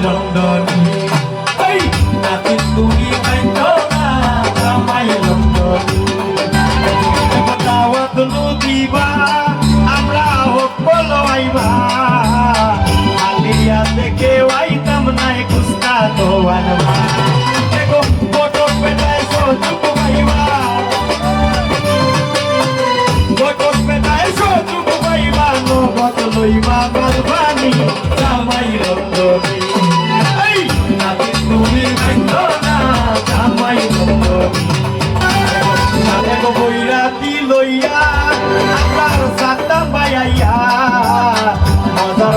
don't don't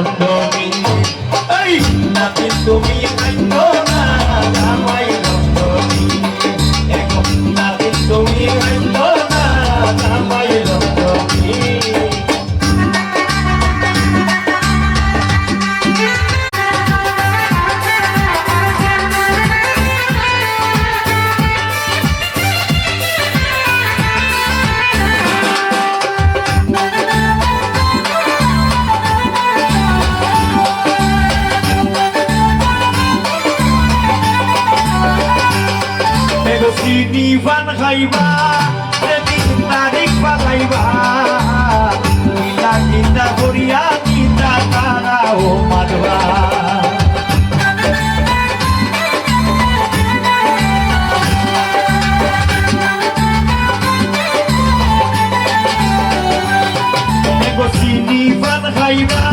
চন্দ্র যাইবা সেদিন তারিখ পালাইবা। লীলা গীতা করিয়া গীতা তারা ও মাধবা। চিনি পান খাইবা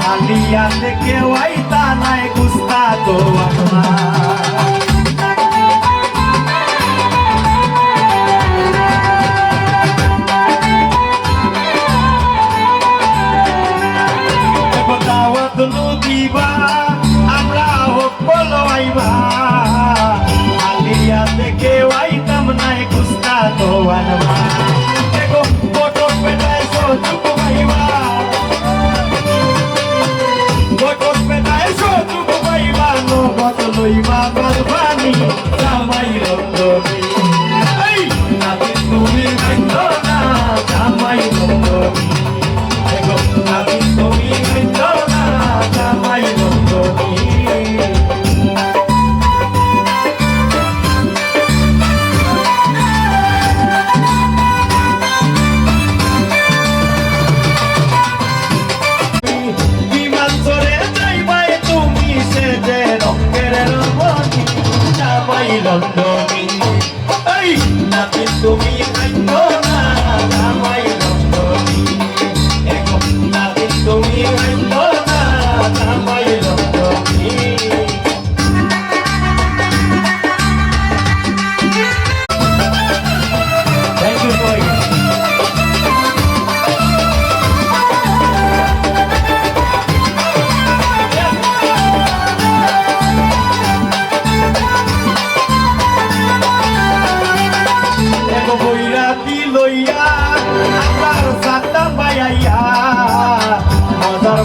হালিয়াতে কেউ আইতা নাই গুস্তা তো আমার সকলই মাগল বাণী জামাই রঙ্গনী சுமிய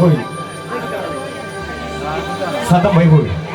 होईल. साधमभाई होईल.